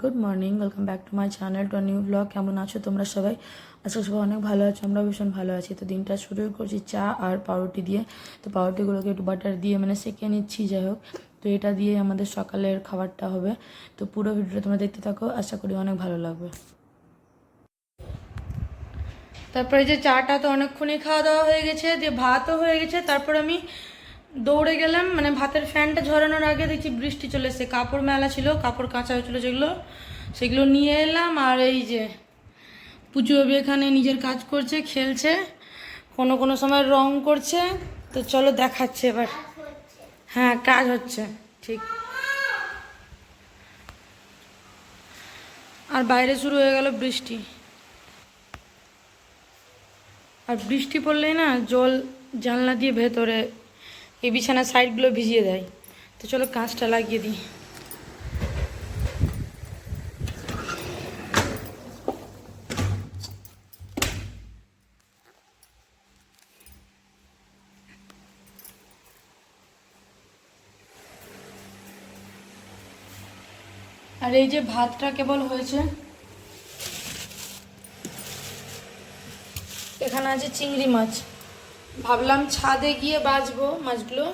Good morning welcome back to my channel to new vlog কেমন আছো তোমরা সবাই? আজকে সবাই অনেক ভালো আছো আমরা ভীষণ ভালো আছি। তো দিনটা শুরু করছি চা আর পাউরুটি দিয়ে। তো পাউরুটিগুলোকে একটু বাটার দিয়ে মানে সেঁকে নিচ্ছি, যাই হোক। তো এটা দিয়ে আমাদের সকালের খাবারটা হবে। তো পুরো ভিডিওটা তোমরা দেখতে থাকো, আশা করি অনেক ভালো লাগবে। তারপরে যে চাটা তো অনেকক্ষণই খাওয়া দাওয়া হয়ে গেছে, দিয়ে ভাতও হয়ে গেছে। তারপর আমি দৌড়ে গেলাম মানে ভাতের ফ্যানটা ঝরানোর আগে দেখছি বৃষ্টি চলে এসেছে। কাপড় মেলা ছিল, কাপড় কাঁচা হয়েছিল যেগুলো, সেগুলো নিয়ে এলাম, আর এই যে পুজো বাবি এখানে নিজের কাজ করছে, খেলছে, কোনো কোনো সময় রং করছে, তো চলো দেখাচ্ছে এবার। হ্যাঁ কাজ হচ্ছে, ঠিক। আর বাইরে শুরু হয়ে গেল বৃষ্টি। আর বৃষ্টি পড়লেই না জল জানলা দিয়ে ভেতরে এই বিছানার সাইডগুলো ভিজিয়ে দেয়। তো চলো কাঁচটা লাগিয়ে দিই। আর এই যে ভাতটা কেবল হয়েছে, এখানে আছে চিংড়ি মাছ। ভাবলাম ছাদে গিয়ে বাজবো মাছগুলো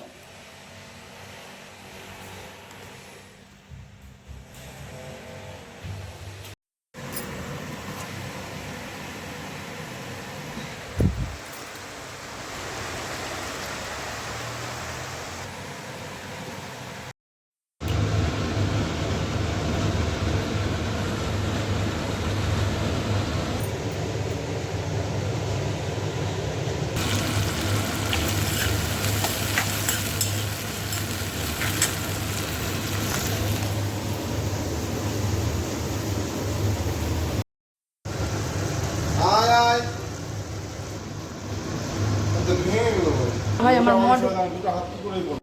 হাত কি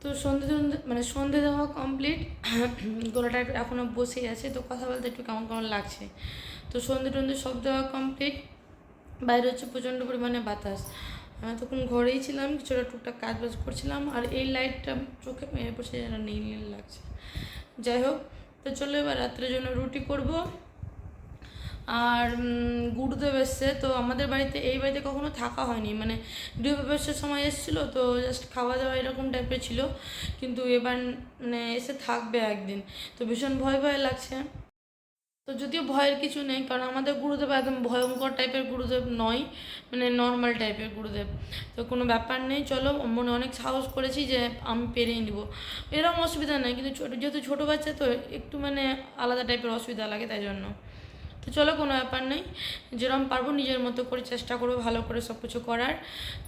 তো সন্ধে মানে সন্ধে দেওয়া কমপ্লিট গলাটা এখনও বসেই আছে, তো কথা বলতে একটু কেমন কেমন লাগছে? তো সন্ধে টন্ধে সব দেওয়া কমপ্লিট বাইরে হচ্ছে প্রচণ্ড পরিমাণে বাতাস। আমি তখন ঘরেই ছিলাম, কিছুটা টুকটাক কাজ বাজ করছিলাম, আর এই লাইটটা চোখে মেয়ে বসে যেন নীল নীল লাগছে। যাই হোক, তো চলো এবার রাত্রের জন্য রুটি করব। আর গুরুদেব এসছে, তো আমাদের বাড়িতে এই বাড়িতে কখনো থাকা হয়নি। মানে গৃহপ্রবেশের সময় এসেছিল, তো জাস্ট খাওয়া দাওয়া এরকম টাইপের ছিল। কিন্তু এবার মানে এসে থাকবে একদিন। তো ভীষণ ভয় ভয় লাগছে। তো যদিও ভয়ের কিছু নেই, কারণ আমাদের গুরুদেব একদম ভয়ঙ্কর টাইপের গুরুদেব নয় মানে নর্মাল টাইপের গুরুদেব। তো কোনো ব্যাপার নেই, চলো, মনে অনেক সাহস করেছি যে আমি পেরিয়ে নিব। এরকম অসুবিধা নেই, কিন্তু ছোটো, যেহেতু ছোটো বাচ্চা, তো একটু মানে আলাদা টাইপের অসুবিধা লাগে তাই জন্য। তো চলো কোনো ব্যাপার নেই। যেরকম পারব নিজের মতো করে চেষ্টা করব ভালো করে সব কিছু করার।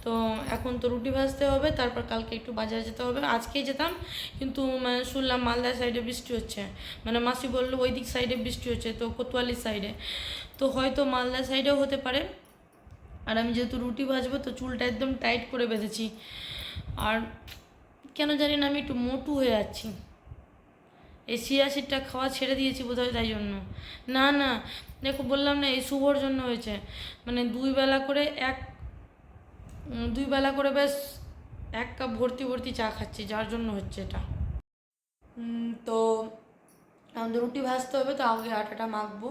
তো এখন তো রুটি ভাজতে হবে, তারপর কালকে একটু বাজারে যেতে হবে। আজকেই যেতাম, কিন্তু মানে শুনলাম মালদা সাইডে বৃষ্টি হচ্ছে। মানে মাসি বলল ওই দিক সাইডে বৃষ্টি হচ্ছে, তো কোতোয়ালি সাইডে তো হয়তো মালদা সাইডেও হতে পারে। আর আমি যেহেতু রুটি ভাজবো, তো চুলটা একদম টাইট করে বেঁধেছি। আর কেন জানি না আমি একটু মোটু হয়ে যাচ্ছি। এই চিয়া সিডটা খাওয়া ছেড়ে দিয়েছি বোধহয় তাই জন্য। না না, দেখো বললাম না, এই শুভর জন্য হয়েছে। মানে দুই বেলা করে এক দুই বেলা করে বেশ এক কাপ ভর্তি ভর্তি চা খাচ্ছি, যার জন্য হচ্ছে এটা। তো আমাদের রুটি ভাজতে হবে, তো আগে আটাটা মাখবো।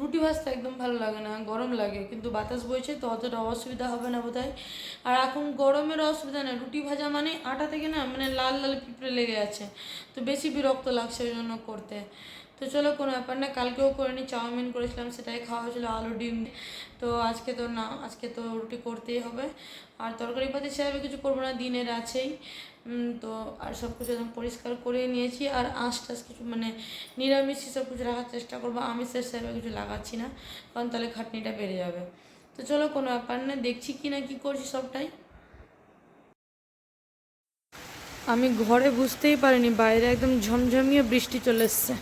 রুটি ভাজতে একদম ভালো লাগে না, গরম লাগে, কিন্তু বাতাস বইছে, তো অতটা অসুবিধা হবে না বোধ আর এখন গরমের অসুবিধা নেই, রুটি ভাজা মানে আটা থেকে না মানে লাল লাল পিঁপড়ে লেগে আছে, তো বেশি বিরক্ত লাগছে ওই জন্য করতে। তো চলো কোনো ব্যাপার না, কালকেও করে নি, চাউমিন করেছিলাম, সেটাই খাওয়া হয়েছিল, আলু ডিম তো আজকে তো না, আজকে তো রুটি করতেই হবে। আর তরকারি পাতি সেভাবে কিছু করব না, দিনের আছেই। তো আর সব কিছু একদম পরিষ্কার করে নিয়েছি। আর আঁশ টাশ কিছু মানে নিরামিষই সব কিছু রাখার চেষ্টা করব, আমিষের সেভাবে কিছু লাগাচ্ছি না, কারণ তাহলে খাটনিটা বেড়ে যাবে। তো চলো কোনো ব্যাপার না, দেখছি কি না কি করছি সবটাই। আমি ঘরে বুঝতেই পারিনি, বাইরে একদম ঝমঝমিয়ে বৃষ্টি চলে এসছে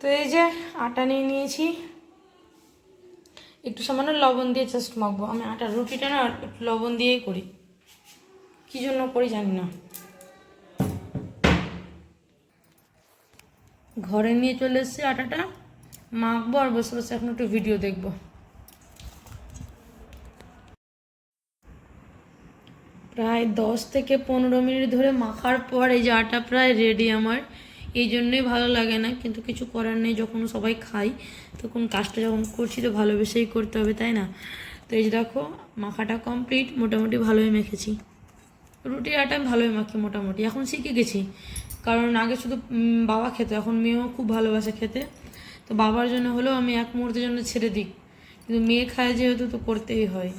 তো এই যে আটা নিয়ে নিয়েছি। একটু সামান্য লবণ দিয়ে জাস্ট মাখবো। আমি আটার রুটিটা না একটু লবণ দিয়েই করি। কী জন্য করি জানি না। ঘরে নিয়ে চলে এসেছি আটাটা। মাখবো আর বসে বসে এখন একটু ভিডিও দেখব। প্রায় দশ থেকে পনেরো মিনিট ধরে মাখার পর এই যে আটা প্রায় রেডি আমার। এই জন্যই ভালো লাগে না, কিন্তু কিছু করার নেই, যখন সবাই খাই, তখন কাজটা যখন করছি তো ভালোবেসেই করতে হবে, তাই না? তো এই যে দেখো, মাখাটা কমপ্লিট মোটামুটি ভালোই মেখেছি। রুটি আটা আমি ভালোই মাখি মোটামুটি। এখন শিখে গেছি। কারণ আগে শুধু বাবা খেতে, এখন মেয়েও খুব ভালোবাসে খেতে। তো বাবার জন্য হলেও আমি এক মুহূর্তের জন্য ছেড়ে দিই। কিন্তু মেয়ে খায় যেহেতু, তো করতেই হয়।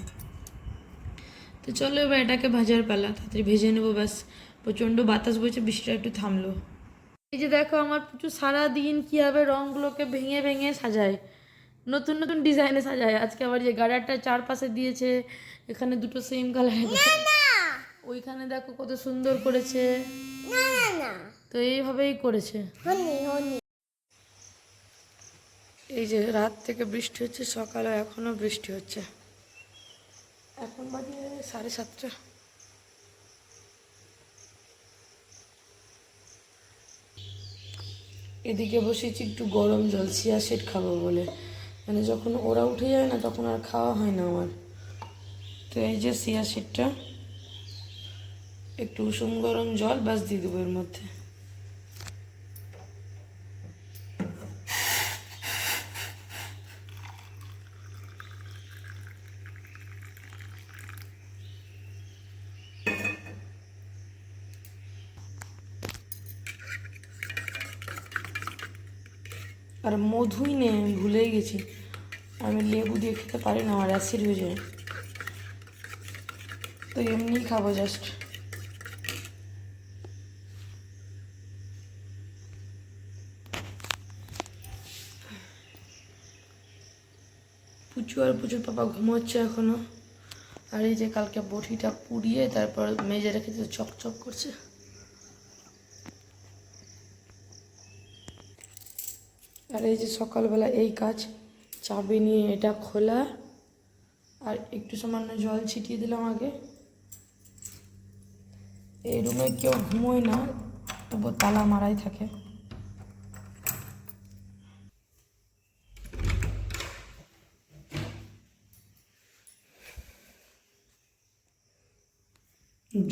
তো চলো এবার এটাকে ভাজার পালা, তাড়াতাড়ি ভেজে নেব, ব্যাস। প্রচণ্ড বাতাস বইছে, বৃষ্টিটা একটু থামলো। এই যে দেখো আমার প্রচুর সারা দিন কীভাবে রঙগুলোকে ভেঙে ভেঙে সাজায়। নতুন নতুন ডিজাইনে সাজায়। আজকে আবার যে গার্ডারটা চারপাশে দিয়েছে এখানে দুটো সেম কালার ওইখানে দেখো কত সুন্দর করেছে। তো এইভাবেই করেছে। এই যে রাত থেকে বৃষ্টি হচ্ছে সকালে এখনও বৃষ্টি হচ্ছে। এখন বাজে সাড়ে সাতটা। এদিকে বসেছি একটু গরম জল, চিয়া সেট খাব বলে। মানে যখন ওরা উঠে যায় না, তখন আর খাওয়া হয় না আমার। তো এই যে সিয়া সেটটা একটু উষুম গরম জল বাস দিয়ে দেবো এর মধ্যে। আর মধুই নেই আমি ভুলেই গেছি। আমি লেবু দিয়ে খেতে পারি না, আমার অ্যাসিড হয়ে যায়। তো এমনি খাব জাস্ট পুচু আর পুচুর পাপা ঘুমোচ্ছে এখনও। আর এই যে কালকে বটিটা পুড়িয়ে তারপর মেজে রেখেছে চকচক করছে। এই যে সকালবেলা এই কাজ, চাবি নিয়ে এটা খোলা আর একটু সামান্য জল ছিটিয়ে দিলাম আগে। এই রুমে কেউ ঘুমোয় না তবু তালা মারাই থাকে।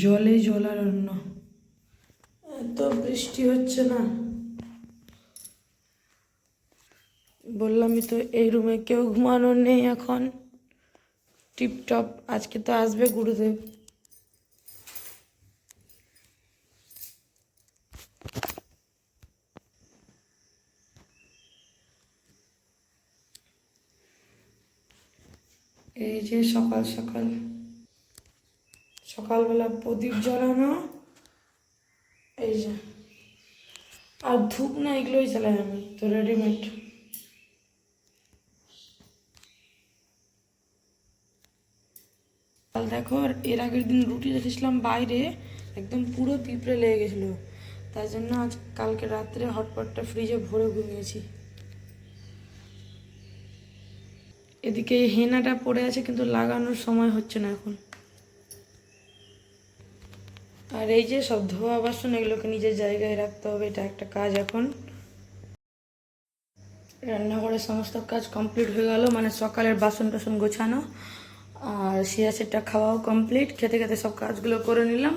জলে জলারণ্য। এত বৃষ্টি হচ্ছে না। বললামই তো, এই রুমে কেউ ঘুমানো নেই এখন। টিপটপ, আজকে তো আসবে গুরুদেব। এই যে সকাল সকাল, সকালবেলা প্রদীপ জ্বালানো। এই যে, আর ধূপ না, এগুলোই চালাই আমি, তো রেডিমেড দেখো এর আগের দিন রুটি রেখেছিলাম বাইরে, একদম পুরো পিঁপড়ে লেগে গেছিল। তার জন্য আজ কালকে রাত্রে হটপটটা ফ্রিজে ভরে ঘুমিয়েছি। এদিকে হেনাটা পড়ে আছে কিন্তু লাগানোর সময় হচ্ছে না এখন। আর এই যে সব ধোয়া বাসন, এগুলোকে নিজের জায়গায় রাখতে হবে, এটা একটা কাজ এখন। রান্নাঘরের সমস্ত কাজ কমপ্লিট হয়ে গেল মানে সকালের বাসন টাসন গোছানো। আর সেটটা খাওয়াও কমপ্লিট খেতে খেতে সব কাজগুলো করে নিলাম।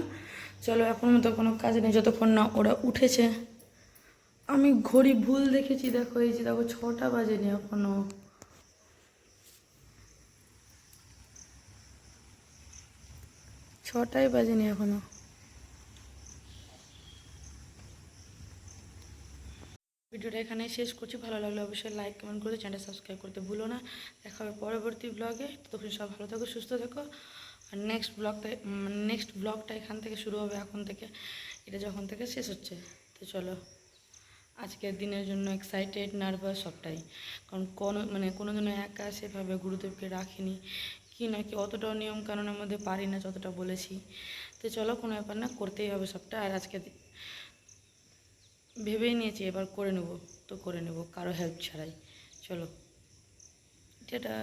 চলো এখন তো কোনো কাজ নেই, যতক্ষণ না ওরা উঠেছে। আমি ঘড়ি ভুল দেখেছি, দেখো, এই যে দেখো, ছটা বাজেনি এখনও। ছটাই বাজেনি এখনও ভিডিওটা এখানে শেষ করছি। ভালো লাগলে অবশ্যই লাইক কমেন্ট করতে চ্যানেল সাবস্ক্রাইব করতে ভুলো না। দেখা হবে পরবর্তী ব্লগে ততক্ষণ সব ভালো থাকো, সুস্থ থাকো। আর নেক্সট ব্লগটা নেক্সট ব্লগটা এখান থেকে শুরু হবে এখন থেকে। এটা যখন থেকে শেষ হচ্ছে। তো চলো। আজকের দিনের জন্য এক্সাইটেড নার্ভাস সবটাই। কারণ কোনো মানে কোনো দিনও একা সেভাবে গুরুদেবকে রাখিনি। কি না কি অতটাও নিয়ম কানুনের মধ্যে পারি না যতটা বলেছি। তো চলো কোনো ব্যাপার না, করতেই হবে সবটা। আর আজকে দি- ভেবেই নিয়েছি এবার করে নেব তো করে নেব কারও হেল্প ছাড়াই। চলো। যেটা